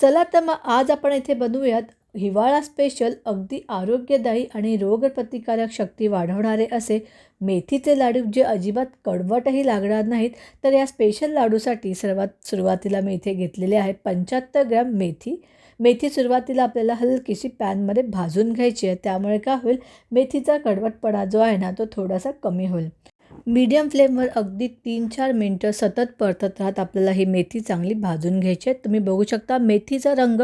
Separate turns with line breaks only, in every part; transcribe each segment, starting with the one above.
चला तर मग आज आपण इथे बनवूयात हिवाळा स्पेशल अगदी आरोग्यदायी आणि रोगप्रतिकारक शक्ती वाढवणारे असे मेथीचे लाडू जे अजिबात कडवटही लागणार नाहीत. तर या स्पेशल लाडूसाठी सर्वात सुरुवातीला मी इथे घेतलेले आहे पंच्याहत्तर ग्रॅम मेथी. मेथी सुरुवातीला आपल्याला हलकीशी पॅनमध्ये भाजून घ्यायची आहे. त्यामुळे काय होईल? मेथीचा कडवटपणा जो आहे ना तो थोडासा कमी होईल. मीडियम फ्लेमवर अगदी तीन चार मिनटं सतत परतत राहत आपल्याला ही मेथी चांगली भाजून घ्यायची आहे. तुम्ही बघू शकता मेथीचा रंग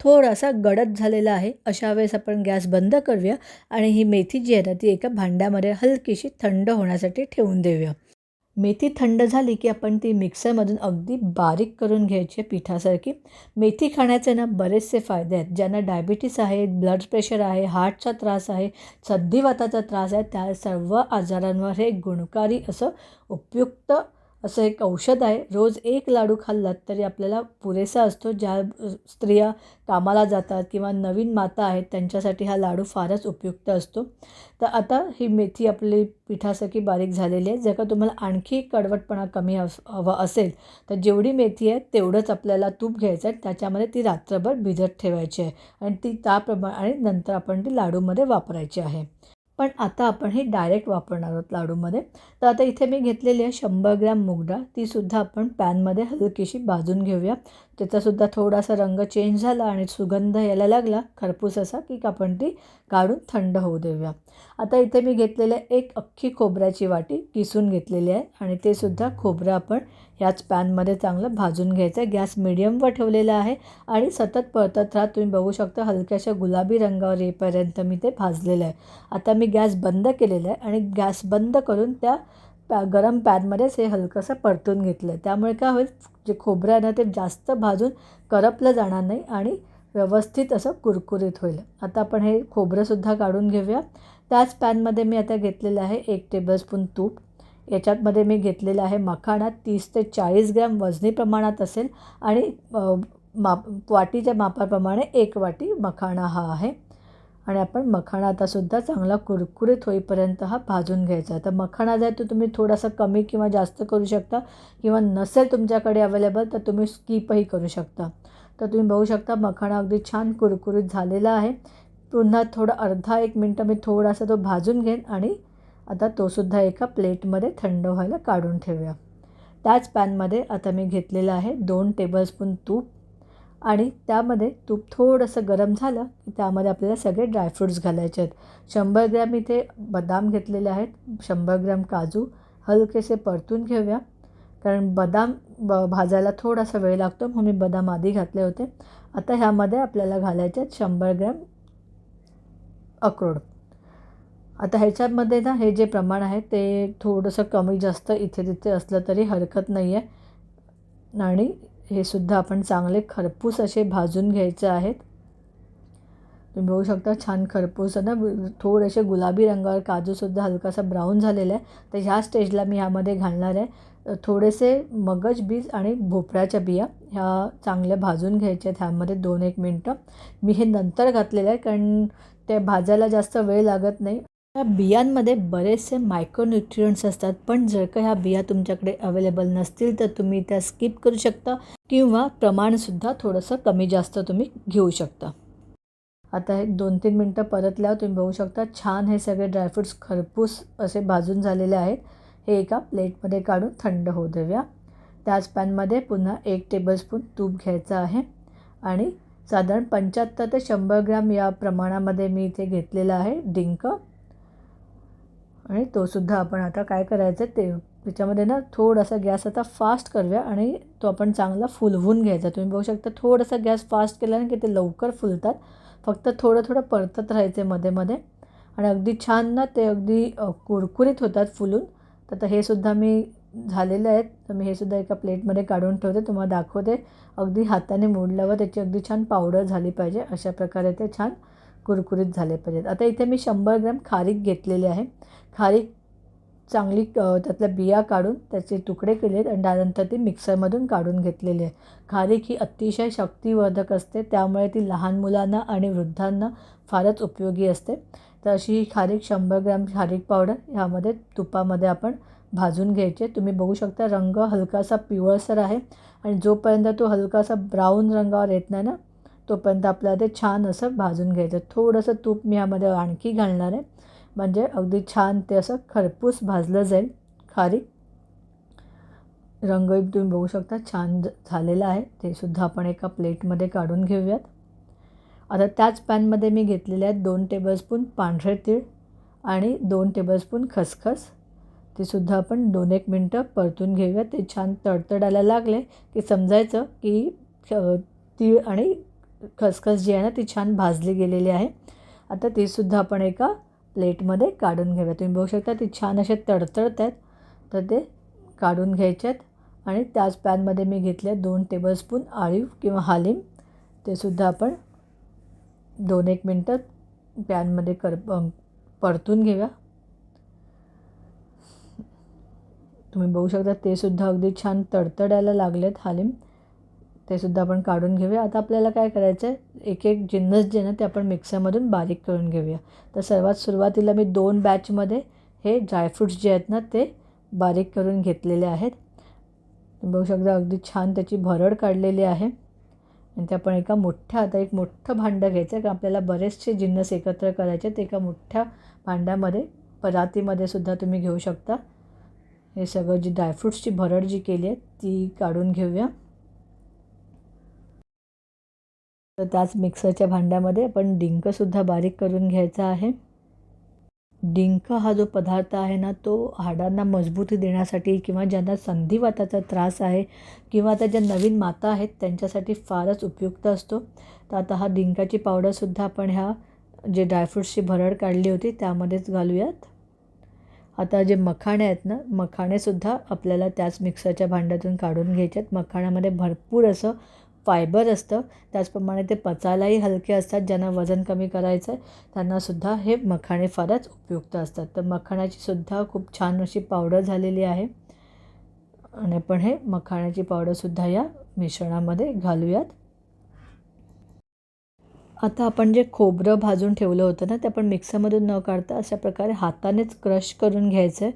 थोडासा गडद झालेला आहे. अशा वेळेस आपण गॅस बंद करूया आणि ही मेथी जी आहे ना ती एका भांड्यामध्ये हलकीशी थंड होण्यासाठी ठेवून देऊया. मेथी थंड झाली की आपण ती मिक्सरमधून अगदी बारीक करून घ्यायची पिठासारखी. मेथी खाण्याचे ना बरेचसे फायदे आहेत. ज्यांना डायबिटीस आहे ब्लड प्रेशर आहे हार्टचा त्रास आहे सद्दीवाताचा त्रास आहे त्या सर्व आजारांवर हे गुणकारी असं उपयुक्त असं एक औषध आहे. रोज एक लाडू खाल्लात तरी आपल्याला पुरेसा असतो. ज्या स्त्रिया कामाला जातात किंवा नवीन माता आहेत त्यांच्यासाठी हा लाडू फारच उपयुक्त असतो. तर आता ही मेथी आपली पिठासारखी बारीक झालेली आहे. जर का तुम्हाला आणखी कडवटपणा कमी अस हवा असेल तर जेवढी मेथी आहे तेवढंच आपल्याला तूप घ्यायचं आहे. त्याच्यामध्ये ती रात्रभर भिजत ठेवायची आहे. आणि ती त्याप्रमाणे आणि नंतर आपण ती लाडूमध्ये वापरायची आहे. पण आता आपण हे डायरेक्ट वापरणार आहोत लाडूमध्ये. तर आता इथे मी घेतलेली आहे शंभर ग्रॅम मुगडाळ. तीसुद्धा आपण पॅनमध्ये हलकीशी भाजून घेऊया. त्याचासुद्धा थोडासा रंग चेंज झाला आणि सुगंध यायला लागला खरपूस असा की आपण ती काढून थंड होऊ देऊया. आता इथे मी घेतलेलं एक अख्खी खोबऱ्याची वाटी किसून घेतलेली आहे आणि ते सुद्धा खोबरं आपण ह्याच पॅनमध्ये चांगलं भाजून घ्यायचं आहे गॅस मिडियमवर ठेवलेला आहे आणि सतत परतत राहत तुम्ही बघू शकता हलक्याशा गुलाबी रंगावर येईपर्यंत मी ते भाजलेलं आहे. आता मी गॅस बंद केलेला आहे आणि गॅस बंद करून त्या पॅ गरम पॅनमध्येच हे हलकंसं परतून घेतलं. आहे त्यामुळे काय होईल जे खोबरं आहे ना ते जास्त भाजून करपलं जाणार नाही आणि व्यवस्थित असं कुरकुरीत होईल. आता आपण हे खोबरंसुद्धा काढून घेऊया. त्याच पॅनमध्ये मी आता घेतलेलं आहे एक टेबलस्पून तूप. याच्यातमध्ये मी घेतलेलं आहे मखाणा. तीस ते चाळीस ग्रॅम वजनी प्रमाणात असेल आणि माप वाटीच्या मापाप्रमाणे एक वाटी मखाणा हा आहे. आणि आपण मखाणा आतासुद्धा चांगला कुरकुरीत होईपर्यंत हा भाजून घ्यायचा. तर मखाणा जर तो तुम्ही थोडासा कमी किंवा जास्त करू शकता किंवा नसेल तुमच्याकडे अवेलेबल तर तुम्ही स्कीपही करू शकता. तर तुम्ही बघू शकता मखाणा अगदी छान कुरकुरीत झालेला आहे. पुन्हा थोडं अर्धा एक मिनटं मी थोडासा तो भाजून घेईन आणि आता तोसुद्धा एका प्लेटमध्ये थंड व्हायला काढून ठेवूया. त्याच पॅनमध्ये आता मी घेतलेलं आहे दोन टेबलस्पून तूप. आणि त्यामध्ये तूप थोडंसं गरम झालं की त्यामध्ये आपल्याला सगळे ड्रायफ्रूट्स घालायचे आहेत. शंभर ग्रॅम इथे बदाम घेतलेले आहेत. शंभर ग्रॅम काजू हलकेसे परतून घेऊया. कारण बदाम ब भाजायला थोडासा वेळ लागतो म्हणून मी बदाम आधी घातले होते. आता ह्यामध्ये आपल्याला घालायचे आहेत शंभर ग्रॅम अक्रोड. आता ह्याच्यामध्ये ना हे जे प्रमाण आहे ते थोडंसं कमी जास्त इथे तिथे असलं तरी हरकत नाही आहे आणि हे सुद्धा आपण चांगले खरपूस असे भाजून घ्यायचे आहेत. तुम्ही बघू शकता छान खरपूस ना थोडेसे गुलाबी रंगावर काजूसुद्धा हलकासा ब्राऊन झालेला आहे. तर ह्या स्टेजला मी ह्यामध्ये घालणार आहे. थोडेसे मगज बीज आणि भोपळ्याच्या बिया ह्या चांगल्या भाजून घ्यायच्या आहेत ह्यामध्ये दोन एक मिनटं. मी हे नंतर घातलेलं आहे कारण ते भाजायला जास्त वेळ लागत नाही. या बियांमध्ये बरेचसे मायक्रोन्युट्रियंट्स असतात पण जर का ह्या बिया तुमच्याकडे अवेलेबल नसतील तर तुम्ही त्या स्किप करू शकता किंवा प्रमाणसुद्धा थोडंसं कमी जास्त तुम्ही घेऊ शकता. आता हे दोन तीन मिनटं परतल्यावर तुम्ही बघू शकता छान हे सगळे ड्रायफ्रूट्स खरपूस असे भाजून झालेले आहेत. हे एका प्लेटमध्ये काढून थंड होऊ देऊया. त्याच पॅनमध्ये पुन्हा एक टेबलस्पून तूप घ्यायचं आहे आणि साधारण पंच्याहत्तर ते शंभर ग्रॅम या प्रमाणामध्ये मी इथे घेतलेलं आहे डिंक. आणि तोसुद्धा आपण आता काय करायचं ते त्याच्यामध्ये ना थोडासा गॅस आता फास्ट करूया आणि तो आपण चांगला फुलवून घ्यायचा. तुम्ही बघू शकता थोडासा गॅस फास्ट केल्याने की ते लवकर फुलतात. फक्त थोडं थोडं परतत राहायचे मध्ये मध्ये. आणि अगदी छान ना ते अगदी कुरकुरीत होतात फुलून. तर आता हे सुद्धा मी झालेले आहेत. तर मी हे सुद्धा एका प्लेटमध्ये काढून ठेवते. तुम्हाला दाखवते. अगदी हाताने मोडल्यावर त्याची अगदी छान पावडर झाली पाहिजे. अशा प्रकारे ते छान कुरकुरीत झाले पाहिजेत. आता इथे मी शंभर ग्रॅम खारीक घेतलेले आहे. खारीक चांगली त्यातल्या बिया काढून त्याचे तुकडे केले आहेत आणि त्यानंतर ती मिक्सरमधून काढून घेतलेली आहे. खारीक ही अतिशय शक्तिवर्धक असते. त्यामुळे ती लहान मुलांना आणि वृद्धांना फारच उपयोगी असते. तर अशी ही खारीक शंभर ग्रॅम खारीक पावडर ह्यामध्ये तुपामध्ये आपण भाजून घ्यायचे तुम्ही बघू शकता रंग हलकासा पिवळसर आहे आणि जोपर्यंत तो हलकासा ब्राऊन रंगावर येत नाही ना तोपर्यंत आपल्याला ते छान असं भाजून घ्यायचं. थोडंसं तूप मी यामध्ये आणखी घालणार आहे. म्हणजे अगदी छान ते असं खरपूस भाजलं जाईल. खारीक रंगही तुम्ही बघू शकता छान झालेला आहे. ते सुद्धा आपण एका प्लेटमध्ये काढून घेऊयात. आता त्याच पॅनमध्ये मी घेतलेले आहेत दोन टेबलस्पून पांढरे तीळ आणि दोन टेबलस्पून खसखस. ते सुद्धा आपण दोन एक मिनटं परतून घेऊयात. ते छान तडतडायला लागले की समजायचं की तीळ आणि खसखस जी आहे ना ती छान भाजली गेलेली आहे. आता तीसुद्धा आपण एका प्लेटमध्ये काढून घेऊया. तुम्ही बघू शकता ती छान असे तडतडत आहेत. तर ते काढून घ्यायचे आहेत. आणि त्याच पॅनमध्ये मी घेतले दोन टेबलस्पून आळीव किंवा हालीम. ते सुद्धा आपण दोन एक मिनटं पॅनमध्ये कर परतून घेऊया. तुम्ही बघू शकता तेसुद्धा अगदी छान तडतडायला लागलेत हालीम. ते सुद्धा आपण काढून घेऊया. आता आपल्याला काय करायचं आहे एक एक जिन्नस जे ना ते आपण मिक्सरमधून बारीक करून घेऊया. तर सर्वात सुरुवातीला मी दोन बॅचमध्ये हे ड्रायफ्रूट्स जे आहेत ना ते बारीक करून घेतलेले आहेत. बघू शकता अगदी छान त्याची भरड काढलेली आहे. आणि ते आपण एका मोठ्या आता एक मोठं भांडं घ्यायचं आहे कारण आपल्याला बरेचसे जिन्नस एकत्र करायचे ते एका मोठ्या भांड्यामध्ये परातीमध्ये सुद्धा तुम्ही घेऊ शकता. हे सगळं जी ड्रायफ्रूट्सची भरड जी केली आहे ती काढून घेऊया. तर त्याच मिक्सरच्या भांड्यामध्ये आपण डिंकसुद्धा बारीक करून घ्यायचा आहे. डिंक हा जो पदार्थ आहे ना तो हाडांना मजबूती देण्यासाठी किंवा ज्यांना संधिवाताचा त्रास आहे किंवा आता ज्या नवीन माता आहेत त्यांच्यासाठी फारच उपयुक्त असतो. तर आता हा डिंकाची पावडरसुद्धा आपण ह्या जे ड्रायफ्रूट्सची भरड काढली होती त्यामध्येच घालूयात. आता जे मखाणे आहेत ना मखाणेसुद्धा आपल्याला त्याच मिक्सरच्या भांड्यातून काढून घ्यायचे आहेत. मखाण्यामध्ये भरपूर असं फायबर असतं त्याचप्रमाणे ते पचायलाही हलके असतात ज्यांना वजन कमी करायचं आहे त्यांनासुद्धा हे मखाणे फारच उपयुक्त असतात. तर मखाण्याचीसुद्धा खूप छान अशी पावडर झालेली आहे. आणि आपण हे मखाण्याची पावडरसुद्धा या मिश्रणामध्ये घालूयात. आता आपण जे खोबरं भाजून ठेवलं होतं ना ते आपण मिक्सरमधून न काढता अशा प्रकारे हातानेच क्रश करून घ्यायचं आहे.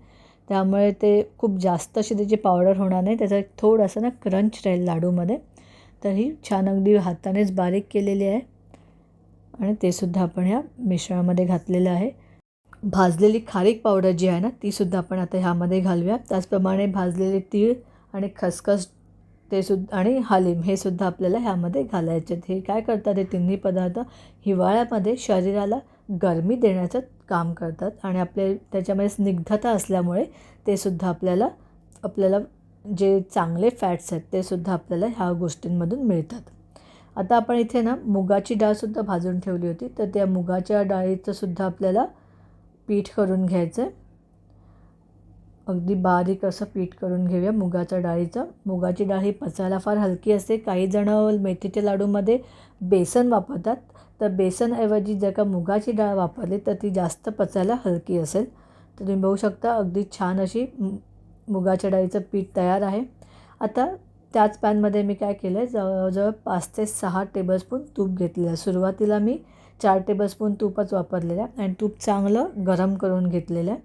त्यामुळे ते खूप जास्त अशी त्याची पावडर होणार नाही त्याचा एक थोडंसं ना क्रंच राहील लाडूमध्ये. तर ही छान अगदी हातानेच बारीक केलेली आहे. आणि ते सुद्धा आपण ह्या मिश्रणामध्ये घातलेलं आहे. भाजलेली खारीक पावडर जी आहे ना तीसुद्धा आपण आता ह्यामध्ये घालूया त्याचप्रमाणे भाजलेले तीळ आणि खसखस ते सुद्धा आणि हालीम हे सुद्धा आपल्याला ह्यामध्ये घालायचे. हे काय करतात हे तिन्ही पदार्थ हिवाळ्यामध्ये शरीराला गरमी देण्याचं काम करतात. आणि आपले त्याच्यामध्ये स्निग्धता असल्यामुळे ते सुद्धा आपल्याला आपल्याला जे चांगले फॅट्स आहेत ते सुद्धा आपल्याला ह्या गोष्टींमधून मिळतात. आता आपण इथे ना मुगाची डाळसुद्धा भाजून ठेवली होती. तर त्या मुगाच्या डाळीचंसुद्धा आपल्याला पीठ करून घ्यायचं आहे अगदी बारीक असं पीठ करून घेऊया मुगाच्या डाळीचं. मुगाची डाळ ही पचायला फार हलकी असते. काही जणं मेथीच्या लाडूमध्ये बेसन वापरतात. तर बेसनऐवजी जर का मुगाची डाळ वापरली तर ती जास्त पचायला हलकी असेल. तर तुम्ही बघू शकता अगदी छान अशी मुगाच्या डाळीचं पीठ तयार आहे. आता त्याच पॅनमध्ये मी काय केलं आहे जवळजवळ पाच ते सहा टेबलस्पून तूप घेतलेलं आहे. सुरुवातीला मी चार टेबलस्पून तूपच वापरलेलं आहे आणि तूप चांगलं गरम करून घेतलेलं आहे.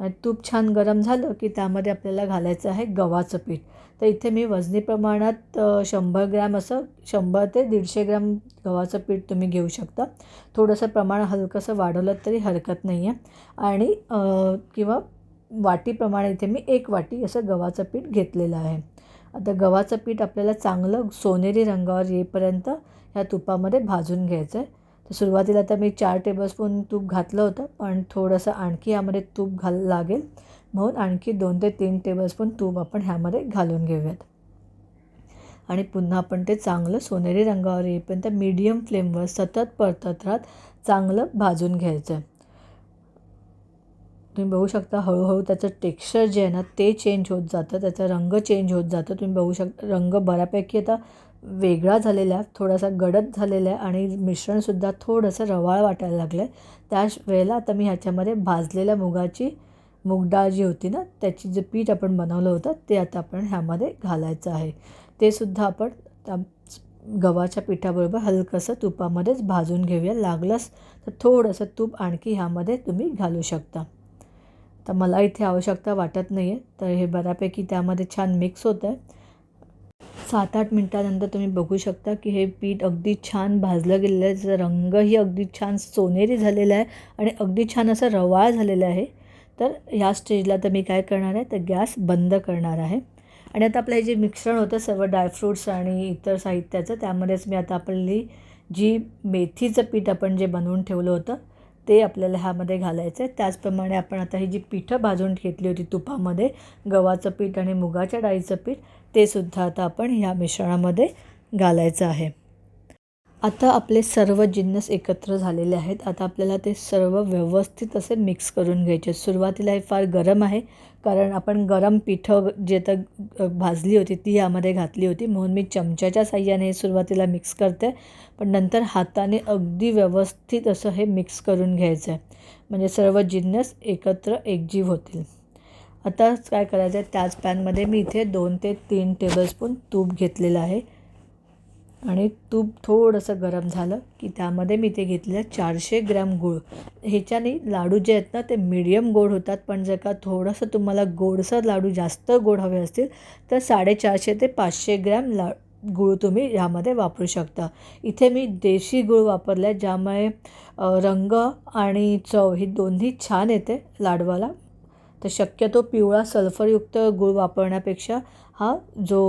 आणि तूप छान गरम झालं की त्यामध्ये आपल्याला घालायचं आहे गव्हाचं पीठ. तर इथे मी वजनी प्रमाणात शंभर ग्रॅम असं शंभर ते दीडशे ग्रॅम गव्हाचं पीठ तुम्ही घेऊ शकता. थोडंसं प्रमाण हलकंसं वाढवलं तरी हरकत नाही आहे आणि किंवा वाटीप्रमाणे इथे मी एक वाटी असं गव्हाचं पीठ घेतलेलं आहे. आता गव्हाचं पीठ आपल्याला चांगलं सोनेरी रंगावर येईपर्यंत ह्या तुपामध्ये भाजून घ्यायचं आहे तर सुरुवातीला तर मी चार टेबलस्पून तूप घातलं होतं पण थोडंसं आणखी यामध्ये तूप घाल लागेल. म्हणून आणखी दोन ते तीन टेबलस्पून तूप आपण ह्यामध्ये घालून घेऊयात. आणि पुन्हा आपण ते चांगलं सोनेरी रंगावर येईपर्यंत मीडियम फ्लेमवर सतत परतत राहत चांगलं भाजून घ्यायचं आहे तुम्ही बघू शकता हळूहळू त्याचं टेक्स्चर जे आहे ना ते चेंज होत जातं त्याचा रंग चेंज होत जातं. तुम्ही बघू शकता रंग बऱ्यापैकी आता वेगळा झालेला आहे थोडासा गडद झालेला आहे आणि मिश्रणसुद्धा थोडंसं रवाळ वाटायला लागलं आहे त्याच वेळेला आता मी ह्याच्यामध्ये भाजलेल्या मुगाची मूगडाळ जी होती ना त्याची जे पीठ आपण बनवलं होतं ते आता आपण ह्यामध्ये घालायचं आहे. ते सुद्धा आपण त्या गव्हाच्या पिठाबरोबर हलकंसं तुपामध्येच भाजून घेऊया. लागलंच तर थोडंसं तूप आणखी ह्यामध्ये तुम्ही घालू शकता. तर मला इथे आवश्यकता वाटत नाही आहे तर हे बऱ्यापैकी त्यामध्ये छान मिक्स होतं आहे. सात आठ मिनटानंतर तुम्ही बघू शकता की हे पीठ अगदी छान भाजलं गेलेलं आहे. त्याचा रंगही अगदी छान सोनेरी झालेला आहे आणि अगदी छान असं रवाळ झालेलं आहे. तर ह्या स्टेजला तर मी काय करणार आहे? तर गॅस बंद करणार आहे. आणि आता आपलं हे जे मिश्रण होतं सर्व ड्रायफ्रूट्स आणि इतर साहित्याचं त्यामध्येच मी आता आपली जी मेथीचं पीठ आपण जे बनवून ठेवलं होतं ते आपल्याला ह्यामध्ये घालायचं आहे त्याचप्रमाणे आपण आता ही जी पिठं भाजून घेतली होती तुपामध्ये गव्हाचं पीठ आणि मुगाच्या डाळीचं पीठ ते सुद्धा आता आपण ह्या मिश्रणामध्ये घालायचं आहे. आता आपले सर्व जिन्नस एकत्र झालेले आहेत. आता आपल्याला ते सर्व व्यवस्थित असे मिक्स करून घ्यायचे. सुरुवातीला हे फार गरम आहे. कारण आपण गरम पिठं जे तर भाजली होती ती यामध्ये घातली होती. म्हणून मी चमच्याच्या साह्याने हे सुरुवातीला मिक्स करते. पण नंतर हाताने अगदी व्यवस्थित असं हे मिक्स करून घ्यायचं आहे म्हणजे सर्व जिन्नस एकत्र एकजीव होतील. आता काय करायचं आहे त्याच पॅनमध्ये मी इथे दोन ते तीन टेबलस्पून तूप घेतलेलं आहे. आणि तूप थोडंसं गरम झालं की त्यामध्ये मी ते घेतलेलं चारशे ग्रॅम गूळ. ह्याच्याने लाडू जे आहेत ना ते मिडियम गोड होतात. पण जर का थोडंसं तुम्हाला गोडसर लाडू जास्त गोड हवे असतील तर साडेचारशे ते पाचशे ग्रॅम ला गूळ तुम्ही ह्यामध्ये वापरू शकता. इथे मी देशी गूळ वापरला आहे ज्यामुळे रंग आणि चव ही दोन्ही छान येते लाडवाला. तर शक्यतो पिवळा सल्फरयुक्त गूळ वापरण्यापेक्षा हा जो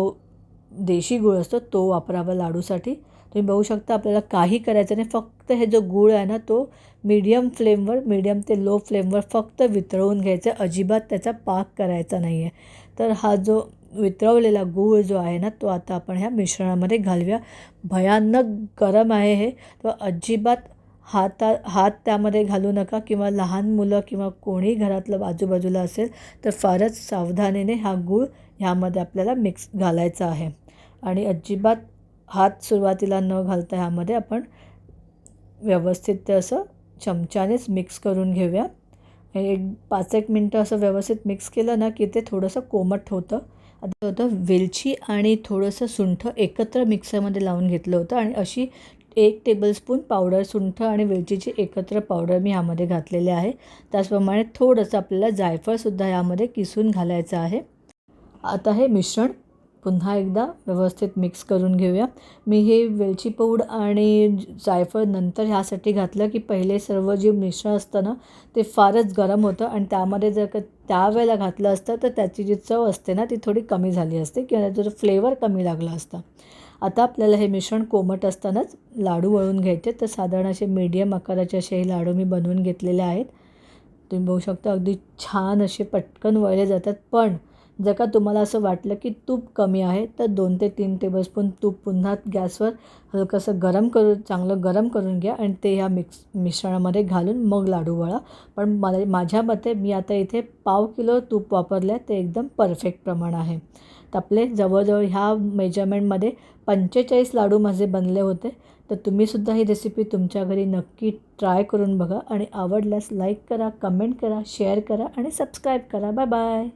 देशी गूळ असतो तो वापरावा लाडूसाठी. तुम्ही बघू शकता आपल्याला काही करायचं नाही फक्त हे जो गूळ आहे ना तो मीडियम फ्लेमवर मीडियम ते लो फ्लेमवर फक्त वितळवून घ्यायचं. अजिबात त्याचा पाक करायचा नाही आहे तर हा जो वितळवलेला गूळ जो आहे ना तो आता आपण ह्या मिश्रणामध्ये घालूया. भयानक गरम आहे हे. तो अजिबात हाता हात त्यामध्ये घालू नका किंवा लहान मुलं किंवा कोणी घरातलं आजूबाजूला असेल तर फारच सावधानीने हा गूळ ह्यामध्ये आपल्याला मिक्स घालायचं आहे. आणि अजिबात हात सुरुवातीला न घालता ह्यामध्ये आपण व्यवस्थित ते असं चमच्यानेच मिक्स करून घेऊया. एक पाच एक मिनटं असं व्यवस्थित मिक्स केलं ना की ते थोडंसं कोमट होतं. आता होतं वेलची आणि थोडंसं सुंठ एकत्र मिक्सरमध्ये लावून घेतलं होतं. आणि अशी एक टेबलस्पून पावडर सुंठ आणि वेलचीची एकत्र पावडर मी ह्यामध्ये घातलेले आहे. त्याचप्रमाणे थोडंसं आपल्याला जायफळसुद्धा यामध्ये किसून घालायचं आहे. आता हे मिश्रण पुन्हा एकदा व्यवस्थित मिक्स करून घेऊया. मी हे वेलची पूड आणि जायफळ नंतर ह्यासाठी घातलं की पहिले सर्व जे मिश्रण असतं ना ते फारच गरम होतं आणि त्यामध्ये जर का त्यावेळेला घातलं असतं तर त्याची जी चव असते ना ती थोडी कमी झाली असते किंवा त्याचं फ्लेवर कमी लागला असता. आता आपल्याला हे मिश्रण कोमट असतानाच लाडू वळून घ्यायचे. तर साधारण असे मीडियम आकाराचे असे हे लाडू मी बनवून घेतलेले आहेत. तुम्ही बघू शकता अगदी छान असे पटकन वळले जातात. पण जर का तुम्हाला असं वाटलं की तूप कमी आहे तर दोन ते तीन टेबलस्पून तूप पुन्हा गॅसवर हलकंसं गरम करून चांगलं गरम करून घ्या आणि ते ह्या मिक्स मिश्रणामध्ये घालून मग लाडू वळा. पण मला माझ्या मते मी आता इथे पाव किलो तूप वापरलं आहे ते एकदम परफेक्ट प्रमाण आहे. तर आपले जवळजवळ ह्या मेजरमेंटमध्ये पंचेचाळीस लाडू माझे बनले होते. तर तुम्हीसुद्धा ही रेसिपी तुमच्या घरी नक्की ट्राय करून बघा आणि आवडल्यास लाईक करा कमेंट करा शेअर करा आणि सबस्क्राईब करा. Bye bye